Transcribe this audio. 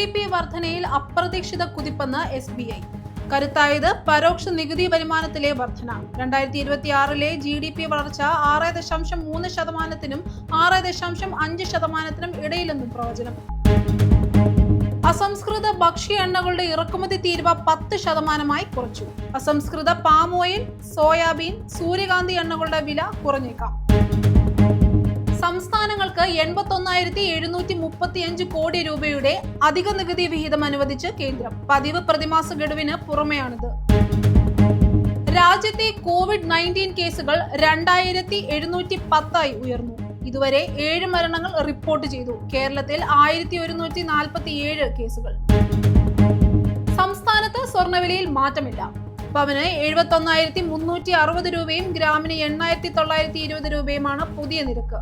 D P വർധനയിൽ അപ്രതീക്ഷിത കുതിപ്പെന്ന് എസ് ബി ഐ. കരുത്തായത് പരോക്ഷ നികുതി വരുമാനത്തിലെ വർധന. രണ്ടായിരത്തി ഇരുപത്തി ആറിലെ ജി ഡി പി വളർച്ച ആറ് ദശാംശം മൂന്ന് ശതമാനത്തിനും ആറ് ദശാംശം അഞ്ച് ശതമാനത്തിനും ഇടയിലെന്നും പ്രവചനം. അസംസ്കൃത ഭക്ഷ്യ എണ്ണകളുടെ ഇറക്കുമതി തീരുവ പത്ത് ശതമാനമായി കുറച്ചു. അസംസ്കൃത പാം ഓയിൽ സോയാബീൻ സൂര്യകാന്തി എണ്ണകളുടെ വില കുറഞ്ഞേക്കാം. എൺപത്തൊന്നായിരത്തി എഴുന്നൂറ്റി മുപ്പത്തിയഞ്ച് കോടി രൂപയുടെ അധിക നികുതി വിഹിതം അനുവദിച്ച് കേന്ദ്രം. പതിവ് പ്രതിമാസ ഗഡുവിന് പുറമെയാണിത്. രാജ്യത്തെ കോവിഡ് നയന്റീൻ കേസുകൾ രണ്ടായിരത്തി എഴുന്നൂറ്റി പത്തായി ഉയർന്നു. ഇതുവരെ ഏഴ് മരണങ്ങൾ റിപ്പോർട്ട് ചെയ്തു. കേരളത്തിൽ ആയിരത്തി ഒരുന്നൂറ്റി നാൽപ്പത്തി ഏഴ് കേസുകൾ. സംസ്ഥാനത്ത് സ്വർണവിലയിൽ മാറ്റമില്ല. പവന് എഴുപത്തി ഒന്നായിരത്തി മുന്നൂറ്റി അറുപത് രൂപയും ഗ്രാമിന് എണ്ണായിരത്തി തൊള്ളായിരത്തി ഇരുപത് രൂപയുമാണ് പുതിയ നിരക്ക്.